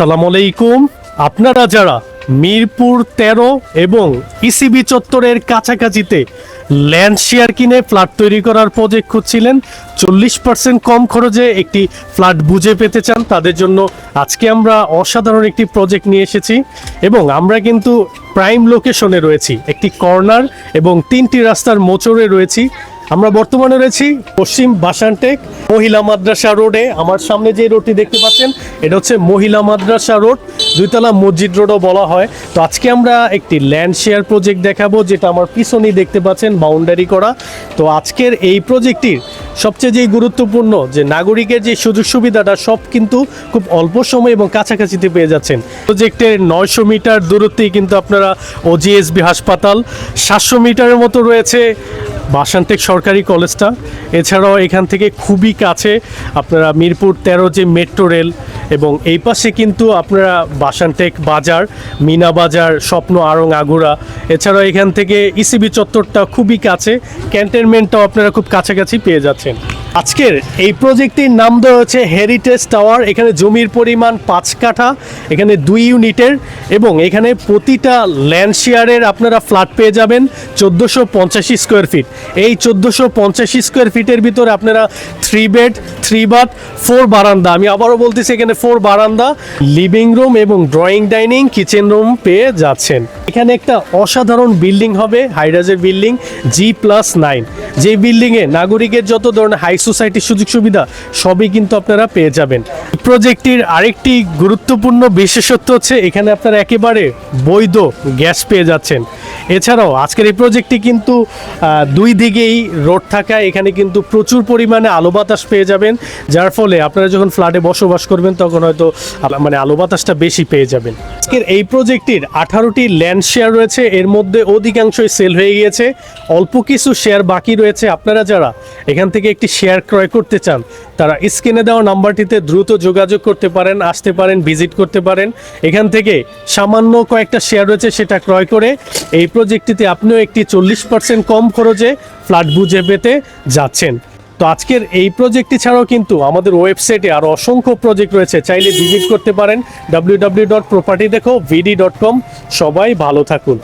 সালাম আলাইকুম। আপনারা যারা মিরপুর তেরো এবং ইসিবি চত্বরের কাছাকাছিতে ল্যান্ড শেয়ার কিনে ফ্ল্যাট তৈরি করার প্রজেক্ট খুঁজছিলেন, চল্লিশ পার্সেন্ট কম খরচে একটি ফ্ল্যাট বুঝে পেতে চান, তাদের জন্য আজকে আমরা অসাধারণ একটি প্রজেক্ট নিয়ে এসেছি এবং আমরা কিন্তু প্রাইম লোকেশনে রয়েছি, একটি কর্নার এবং তিনটি রাস্তার মোচড়ে রয়েছি। আমরা বর্তমানে রয়েছি পশ্চিম বাসানটেক মহিলা মাদ্রাসা রোডে। আমার সামনে যে রোডটি দেখতে পাচ্ছেন, এটা হচ্ছে মহিলা মাদ্রাসা রোড। দুইতলা মসজিদ রোডও বলা হয়। তো আজকে আমরা একটি ল্যান্ড শেয়ার প্রজেক্ট দেখাবো, যেটা আমার পিছনেই দেখতে পাচ্ছেন, বাউন্ডারি করা। তো আজকের এই প্রজেক্টটির সবচেয়ে যে গুরুত্বপূর্ণ যে নাগরিকের যে সুযোগ সুবিধাটা, সব কিন্তু খুব অল্প সময় এবং কাছাকাছিতে পেয়ে যাচ্ছেন। প্রজেক্টের নয়শো মিটার দূরত্বেই কিন্তু আপনারা ওজিএসবি হাসপাতাল, সাতশো মিটারের মতো রয়েছে। বাসান্তেক সরকারি কলেজটা। এছাড়াও এখান থেকে খুবই কাছে আপনারা মিরপুর তেরো যে মেট্রো রেল এবং এই পাশে কিন্তু আপনারা বাসানটেক বাজার, মিনা বাজার, স্বপ্ন আরং আগুরা, এছাড়াও এখান থেকে ইসিবি চত্বরটা খুবই কাছে। ক্যান্টনমেন্টটাও আপনারা খুব কাছাকাছি পেয়ে যাচ্ছেন। আজকের এই প্রজেক্টটির নাম দেওয়া হচ্ছে হেরিটেজ টাওয়ার এখানে জমির পরিমাণ পাঁচ কাঠা, এখানে দুই ইউনিটের এবং এখানে প্রতিটা ল্যান্ড শেয়ারের আপনারা ফ্ল্যাট পেয়ে যাবেন চোদ্দোশো পঞ্চাশি স্কোয়ার ফিট এই চোদ্দোশো পঞ্চাশি স্কোয়ার ফিটের ভিতরে আপনারা three bed three bath four বারান্দা। আমি আবারও বলতেছি এখানে ফোর বারান্দা লিভিং রুম এবং ড্রয়িং ডাইনিং কিচেন রুম পেয়ে যাচ্ছেন। এখানে একটা অসাধারণ বিল্ডিং হবে হাইরাজের বিল্ডিং জি প্লাস নাইন যে বিল্ডিংয়ে নাগরিকের যত ধরনের হাই সোসাইটির সুযোগ সুবিধা, সবই কিন্তু আপনারা পেয়ে যাবেন। প্রজেক্টটির আরেকটি গুরুত্বপূর্ণ বিশেষত্ব হচ্ছে, এখানে আপনারা একেবারে বৈধ গ্যাস পেয়ে যাচ্ছেন। এছাড়াও, আজকের এই প্রজেক্টটি কিন্তু দুই দিকেই রোড থাকা এখানে কিন্তু প্রচুর পরিমাণে আলো বাতাস পেয়ে যাবেন। যার ফলে আপনারা যখন ফ্ল্যাটে বসবাস করবেন, তখন হয়তো মানে আলো বাতাসটা বেশি পেয়ে যাবেন। আজকের এই প্রজেক্টটির আঠারোটি ল্যান্ড শেয়ার রয়েছে, এর মধ্যে অধিকাংশই সেল হয়ে গিয়েছে। অল্প কিছু শেয়ার বাকি রয়েছে আপনারা যারা এখান থেকে একটি শেয়ার ক্রয় করতে চান, তারা স্ক্রিনে দেওয়া নাম্বারটিতে দ্রুত যোগাযোগ করতে পারেন, আসতে পারেন, ভিজিট করতে পারেন। এখান থেকে সামান্য কয়েকটা শেয়ার রয়েছে, সেটা ক্রয় করে এই প্রজেক্টটিতে আপনিও একটি চল্লিশ পার্সেন্ট কম খরচে ফ্ল্যাট বুঝে পেতে যাচ্ছেন। তো আজকের এই প্রজেক্টটি ছাড়াও কিন্তু আমাদের ওয়েবসাইটে আরও অসংখ্য প্রজেক্ট রয়েছে, চাইলে ভিজিট করতে পারেন। ডাব্লিউ ডাব্লিউ ডট প্রপার্টি দেখো ভিডি ডট কম সবাই ভালো থাকুন।